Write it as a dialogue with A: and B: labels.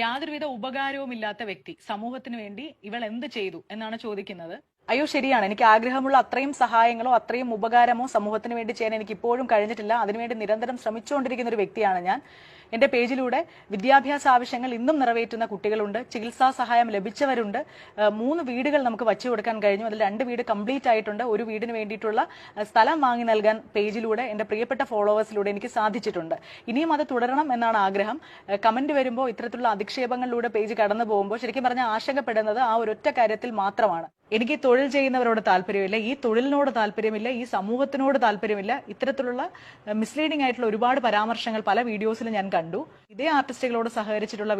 A: യാതൊരുവിധ ഉപകാരവും ഇല്ലാത്ത വ്യക്തി സമൂഹത്തിന് വേണ്ടി ഇവൾ എന്ത് ചെയ്തു എന്നാണ് ചോദിക്കുന്നത് അയ്യോ ശരിയാണ് എനിക്ക് ആഗ്രഹമുള്ള അത്രയും സഹായങ്ങളോ അത്രയും ഉപകാരമോ സമൂഹത്തിന് വേണ്ടി ചെയ്യാൻ എനിക്ക് ഇപ്പോഴും കഴിഞ്ഞിട്ടില്ല അതിനുവേണ്ടി നിരന്തരം ശ്രമിച്ചുകൊണ്ടിരിക്കുന്ന ഒരു വ്യക്തിയാണ് ഞാൻ എൻ്റെ പേജിലൂടെ വിദ്യാഭ്യാസ ആവശ്യങ്ങൾ ഇന്നും നിറവേറ്റുന്ന കുട്ടികളുണ്ട് ചികിത്സാ സഹായം ലഭിച്ചവരുണ്ട് മൂന്ന് വീടുകൾ നമുക്ക് വച്ചു കൊടുക്കാൻ കഴിഞ്ഞു അതിൽ രണ്ട് വീട് കംപ്ലീറ്റ് ആയിട്ടുണ്ട് ഒരു വീടിന് വേണ്ടിയിട്ടുള്ള സ്ഥലം വാങ്ങി നൽകാൻ പേജിലൂടെ എൻ്റെ പ്രിയപ്പെട്ട ഫോളോവേഴ്സിലൂടെ എനിക്ക് സാധിച്ചിട്ടുണ്ട് ഇനിയും അത് തുടരണം എന്നാണ് ആഗ്രഹം കമന്റ് വരുമ്പോൾ ഇത്തരത്തിലുള്ള അധിക്ഷേപങ്ങളിലൂടെ പേജ് കടന്നു പോകുമ്പോൾ ശരിക്കും പറഞ്ഞാൽ ആശങ്കപ്പെടുന്നത് ആ ഒരൊറ്റ കാര്യത്തിൽ മാത്രമാണ് എനിക്ക് തൊഴിൽ ചെയ്യുന്നവരോട് താല്പര്യമില്ല ഈ തൊഴിലിനോട് താല്പര്യമില്ല ഈ സമൂഹത്തിനോട് താല്പര്യമില്ല ഇത്തരത്തിലുള്ള മിസ്ലീഡിംഗ് ആയിട്ടുള്ള ഒരുപാട് പരാമർശങ്ങൾ പല വീഡിയോസിലും ഞാൻ കണ്ടു ഇതേ ആർട്ടിസ്റ്റുകളോട് സഹകരിച്ചിട്ടുള്ള